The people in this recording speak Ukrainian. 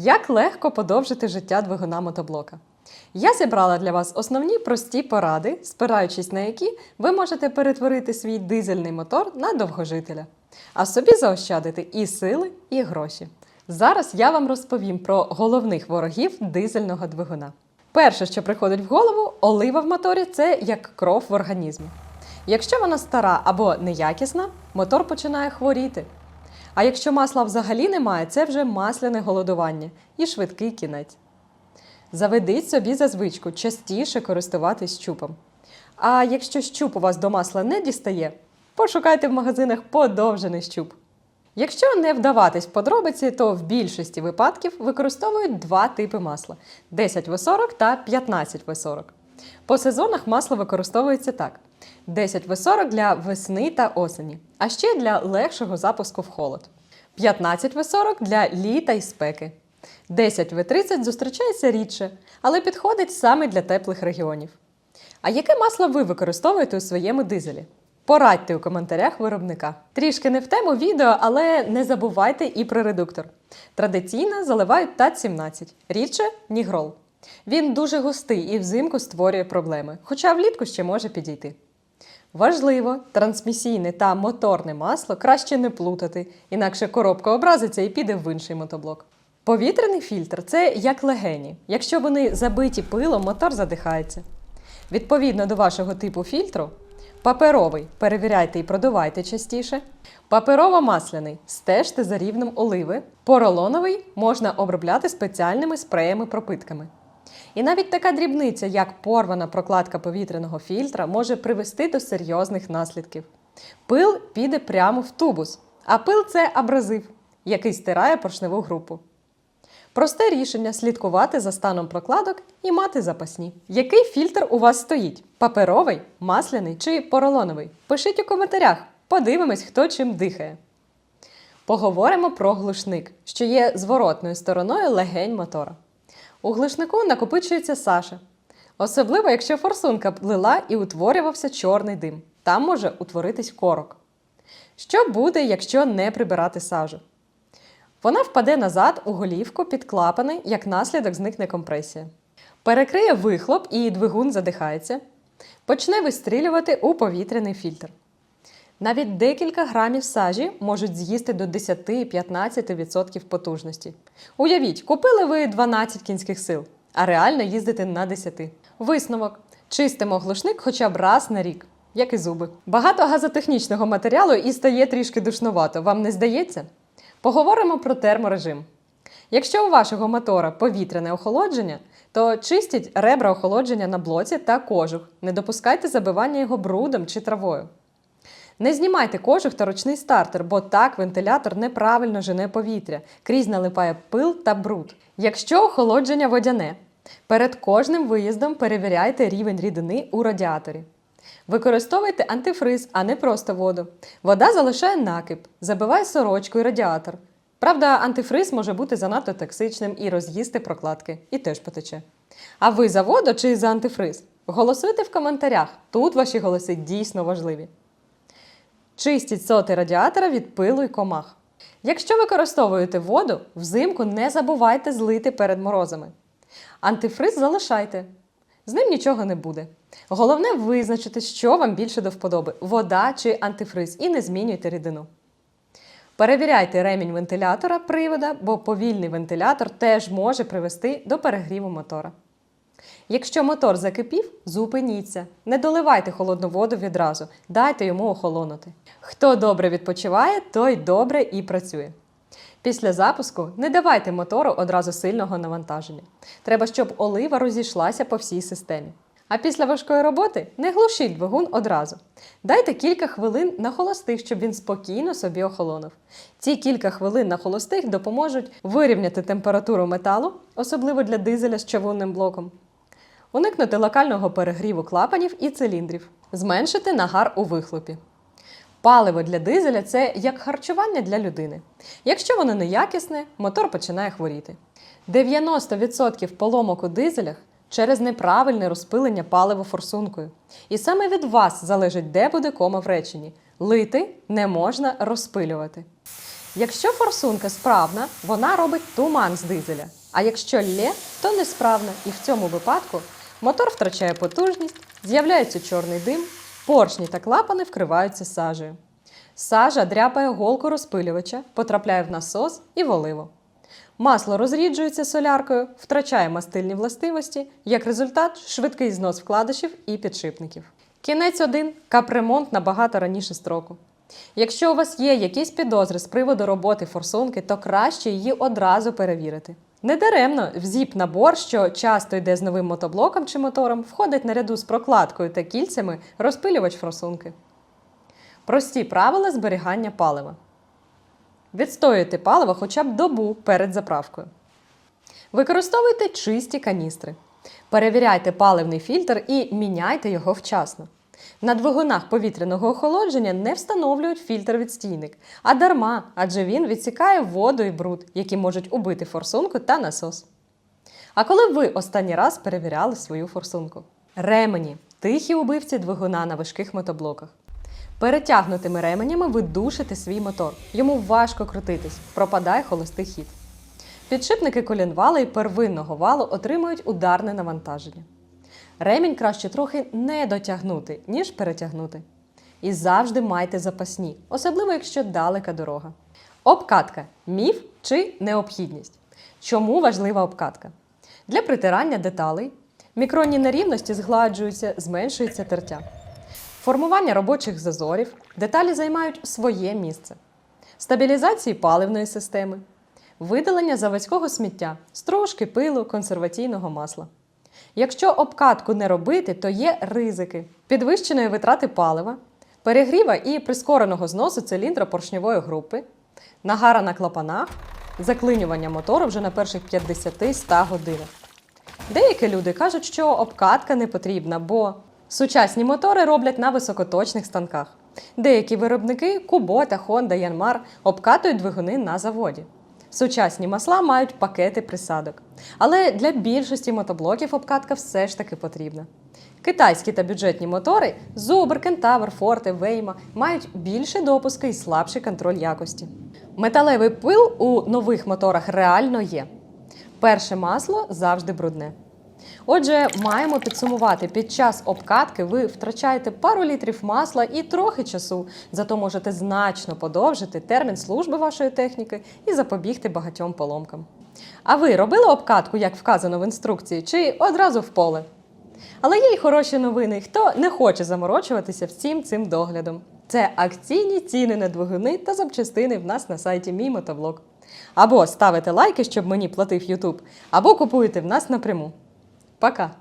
Як легко подовжити життя двигуна мотоблока? Я зібрала для вас основні прості поради, спираючись на які ви можете перетворити свій дизельний мотор на довгожителя, а собі заощадити і сили, і гроші. Зараз я вам розповім про головних ворогів дизельного двигуна. Перше, що приходить в голову, олива в моторі це як кров в організмі. Якщо вона стара або неякісна, мотор починає хворіти. А якщо масла взагалі немає, це вже масляне голодування і швидкий кінець. Заведіть собі за звичку частіше користуватись щупом. А якщо щуп у вас до масла не дістає, пошукайте в магазинах подовжений щуп. Якщо не вдаватись в подробиці, то в більшості випадків використовують два типи масла: 10В40 та 15В40. По сезонах масло використовується так: 10В40 для весни та осені, а ще для легшого запуску в холод. 15В40 для літа й спеки. 10В30 зустрічається рідше, але підходить саме для теплих регіонів. А яке масло ви використовуєте у своєму дизелі? Порадьте у коментарях виробника. Трішки не в тему відео, але не забувайте і про редуктор. Традиційно заливають ТАТ-17, рідше нігрол. Він дуже густий і взимку створює проблеми, хоча влітку ще може підійти. Важливо, трансмісійне та моторне масло краще не плутати, інакше коробка образиться і піде в інший мотоблок. Повітряний фільтр це як легені. Якщо вони забиті пилом, мотор задихається. Відповідно до вашого типу фільтру, паперовий перевіряйте і продувайте частіше. Паперово-масляний стежте за рівнем оливи. Поролоновий можна обробляти спеціальними спреями-пропитками. І навіть така дрібниця, як порвана прокладка повітряного фільтра, може привести до серйозних наслідків. Пил піде прямо в тубус, а пил це абразив, який стирає поршневу групу. Просте рішення слідкувати за станом прокладок і мати запасні. Який фільтр у вас стоїть? Паперовий, масляний чи поролоновий? Пишіть у коментарях, подивимось, хто чим дихає. Поговоримо про глушник, що є зворотною стороною легень мотора. У глушнику накопичується саша. Особливо, якщо форсунка плила і утворювався чорний дим. Там може утворитись корок. Що буде, якщо не прибирати сажу? Вона впаде назад у голівку під клапани, як наслідок зникне компресія. Перекриє вихлоп і двигун задихається. Почне вистрілювати у повітряний фільтр. Навіть декілька грамів сажі можуть з'їсти до 10-15% потужності. Уявіть, купили ви 12 кінських сил, а реально їздите на 10. Висновок: чистимо глушник хоча б раз на рік, як і зуби. Багато газотехнічного матеріалу і стає трішки душнувато. Вам не здається? Поговоримо про терморежим. Якщо у вашого мотора повітряне охолодження, то чистіть ребра охолодження на блоці та кожух. Не допускайте забивання його брудом чи травою. Не знімайте кожух та ручний стартер, бо так вентилятор неправильно жене повітря, крізь налипає пил та бруд. Якщо охолодження водяне, перед кожним виїздом перевіряйте рівень рідини у радіаторі. Використовуйте антифриз, а не просто воду. Вода залишає накип, забиває сорочку і радіатор. Правда, антифриз може бути занадто токсичним і роз'їсти прокладки, і теж потече. А ви за воду чи за антифриз? Голосуйте в коментарях. Тут ваші голоси дійсно важливі. Чистіть соти радіатора від пилу і комах. Якщо використовуєте воду, взимку не забувайте злити перед морозами. Антифриз залишайте. З ним нічого не буде. Головне визначити, що вам більше до вподоби вода чи антифриз, і не змінюйте рідину. Перевіряйте ремінь вентилятора привода, бо повільний вентилятор теж може привести до перегріву мотора. Якщо мотор закипів, зупиніться. Не доливайте холодну воду відразу, дайте йому охолонути. Хто добре відпочиває, той добре і працює. Після запуску не давайте мотору одразу сильного навантаження. Треба, щоб олива розійшлася по всій системі. А після важкої роботи не глушіть двигун одразу. Дайте кілька хвилин на холостих, щоб він спокійно собі охолонув. Ці кілька хвилин на холостих допоможуть вирівняти температуру металу, особливо для дизеля з чавунним блоком, уникнути локального перегріву клапанів і циліндрів, зменшити нагар у вихлопі. Паливо для дизеля це як харчування для людини. Якщо воно неякісне, мотор починає хворіти. 90% поломок у дизелях через неправильне розпилення палива форсункою. І саме від вас залежить, де буде кома в реченні. Лити не можна розпилювати. Якщо форсунка справна, вона робить туман з дизеля. А якщо лє, то несправна, і в цьому випадку мотор втрачає потужність, з'являється чорний дим, поршні та клапани вкриваються сажею. Сажа дряпає голку розпилювача, потрапляє в насос і в оливу. Масло розріджується соляркою, втрачає мастильні властивості, як результат швидкий знос вкладишів і підшипників. Кінець 1. капремонт набагато раніше строку. Якщо у вас є якісь підозри з приводу роботи форсунки, то краще її одразу перевірити. Недаремно в зіп-набор, що часто йде з новим мотоблоком чи мотором, входить наряду з прокладкою та кільцями розпилювач форсунки. Прості правила зберігання палива. Відстоюйте паливо хоча б добу перед заправкою. Використовуйте чисті каністри. Перевіряйте паливний фільтр і міняйте його вчасно. На двигунах повітряного охолодження не встановлюють фільтр-відстійник, а дарма, адже він відсікає воду і бруд, які можуть убити форсунку та насос. А коли ви останній раз перевіряли свою форсунку? Ремені тихі убивці двигуна на важких мотоблоках. Перетягнутими ременями ви душите свій мотор. Йому важко крутитись, пропадає холостий хід. Підшипники колінвала і первинного валу отримують ударне навантаження. Ремінь краще трохи не дотягнути, ніж перетягнути. І завжди майте запасні, особливо якщо далека дорога. Обкатка міф чи необхідність. Чому важлива обкатка? Для притирання деталей мікронні нерівності згладжуються, зменшується тертя. Формування робочих зазорів деталі займають своє місце. Стабілізації паливної системи, видалення заводського сміття, стружки, пилу, консерваційного масла. Якщо обкатку не робити, то є ризики підвищеної витрати палива, перегріва і прискореного зносу циліндра поршньової групи, нагара на клапанах, заклинювання мотору вже на перших 50-100 годинах. Деякі люди кажуть, що обкатка не потрібна, бо сучасні мотори роблять на високоточних станках. Деякі виробники Kubota, Honda, Yanmar обкатують двигуни на заводі. Сучасні масла мають пакети присадок. Але для більшості мотоблоків обкатка все ж таки потрібна. Китайські та бюджетні мотори Зубр, Кентавр, Форте, Вейма мають більші допуски і слабший контроль якості. Металевий пил у нових моторах реально є. Перше масло завжди брудне. Отже, маємо підсумувати, під час обкатки ви втрачаєте пару літрів масла і трохи часу, зато можете значно подовжити термін служби вашої техніки і запобігти багатьом поломкам. А ви робили обкатку, як вказано в інструкції, чи одразу в поле? Але є й хороші новини, хто не хоче заморочуватися всім цим доглядом. Це акційні ціни на двигуни та запчастини в нас на сайті Мій мотоблог. Або ставите лайки, щоб мені платив YouTube, або купуєте в нас напряму. Пока!